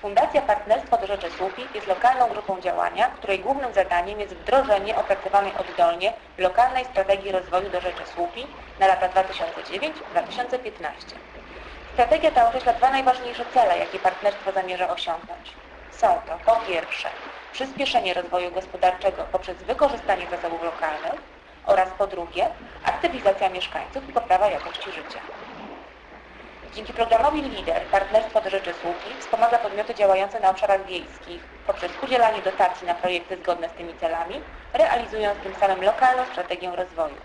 Fundacja Partnerstwo do Rzeczy Słupi jest lokalną grupą działania, której głównym zadaniem jest wdrożenie opracowanej oddolnie lokalnej strategii rozwoju do Rzeczy Słupi na lata 2009-2015. Strategia ta określa dwa najważniejsze cele, jakie partnerstwo zamierza osiągnąć. Są to po pierwsze przyspieszenie rozwoju gospodarczego poprzez wykorzystanie zasobów lokalnych oraz po drugie aktywizacja mieszkańców i poprawa jakości życia. Dzięki programowi LIDER Partnerstwo do Rzeczy Słupi wspomaga podmioty działające na obszarach wiejskich poprzez udzielanie dotacji na projekty zgodne z tymi celami, realizując tym samym lokalną strategię rozwoju.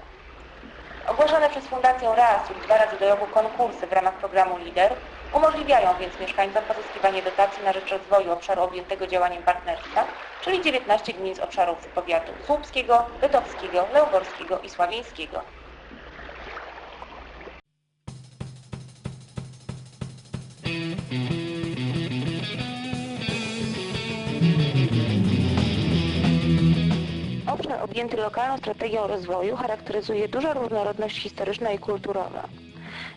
Ogłaszane przez Fundację raz lub dwa razy do roku konkursy w ramach programu LIDER umożliwiają więc mieszkańcom pozyskiwanie dotacji na rzecz rozwoju obszaru objętego działaniem partnerstwa, czyli 19 gmin z obszarów powiatu słupskiego, bytowskiego, leoborskiego i sławieńskiego. Obszar objęty lokalną strategią rozwoju charakteryzuje duża różnorodność historyczna i kulturowa.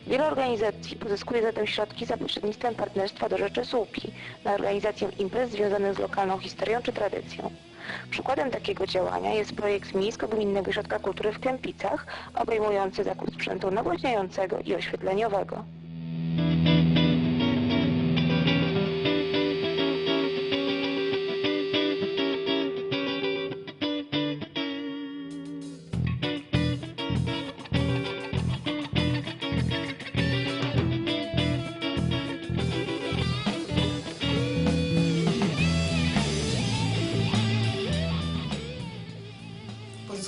Wiele organizacji pozyskuje zatem środki za pośrednictwem Partnerstwa do Rzeczy Słupi na organizację imprez związanych z lokalną historią czy tradycją. Przykładem takiego działania jest projekt Miejsko-Gminnego Ośrodka Kultury w Kępicach, obejmujący zakup sprzętu nagłośniającego i oświetleniowego.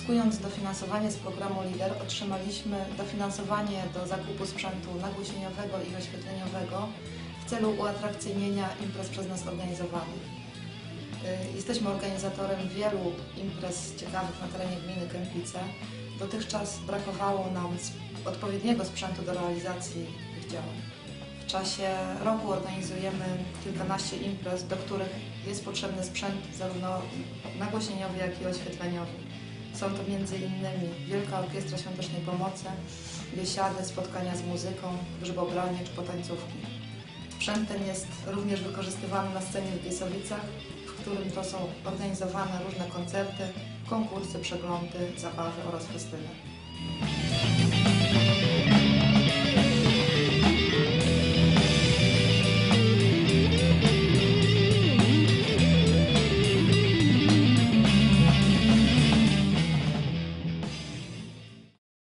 Pozyskując dofinansowanie z programu LIDER otrzymaliśmy dofinansowanie do zakupu sprzętu nagłośnieniowego i oświetleniowego w celu uatrakcyjnienia imprez przez nas organizowanych. Y, Jesteśmy organizatorem wielu imprez ciekawych na terenie gminy Kępice. Dotychczas brakowało nam odpowiedniego sprzętu do realizacji tych działań. W czasie roku organizujemy kilkanaście imprez, do których jest potrzebny sprzęt zarówno nagłośnieniowy, jak i oświetleniowy. Są to m.in. Wielka Orkiestra Świątecznej Pomocy, biesiady, spotkania z muzyką, grzybobranie czy potańcówki. Sprzęt ten jest również wykorzystywany na scenie w Giesowicach, w którym to są organizowane różne koncerty, konkursy, przeglądy, zabawy oraz festyny.